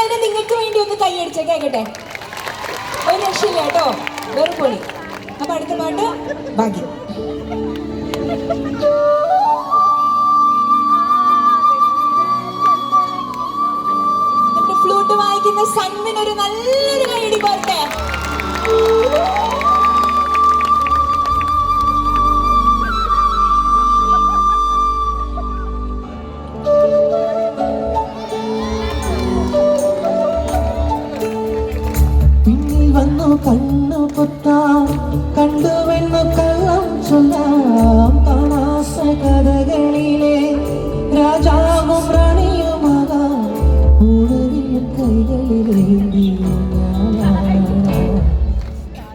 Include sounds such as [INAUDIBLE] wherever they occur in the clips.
തന്നെ നിങ്ങൾക്ക് വേണ്ടി ഒന്ന് കൈയടിച്ചേ കേക്കട്ടെ. ഒരു രക്ഷയില്ല കേട്ടോ. വെറും പൊളി. അപ്പൊ അടുത്ത പാട്ട് ഭാഗ്യം. ഫ്ലൂട്ട് വായിക്കുന്ന സണ്ണിന് ഒരു നല്ലൊരു കൈയടി പോരട്ടെ. പൊത്താം കണ്ടുവെന്നു കള്ളം ചൊല്ലാം തമാശ കഥകളിലെ രാജാവും റാണിയുമാകാം. കൂടുതൽ കൈകളിലേന്തിയ ഞാനാണ്.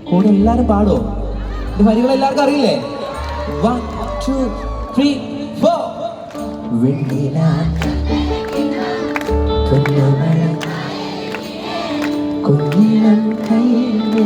[LAUGHS] കൂടെ എല്ലാരും പാടോ? ഇത് വരികൾ എല്ലാവർക്കും അറിയില്ലേ? വൺ ടു ത്രീ ഫോർ വെണ്ണില പൊന്നുമഴ കുഞ്ഞിനം കൈയിലെ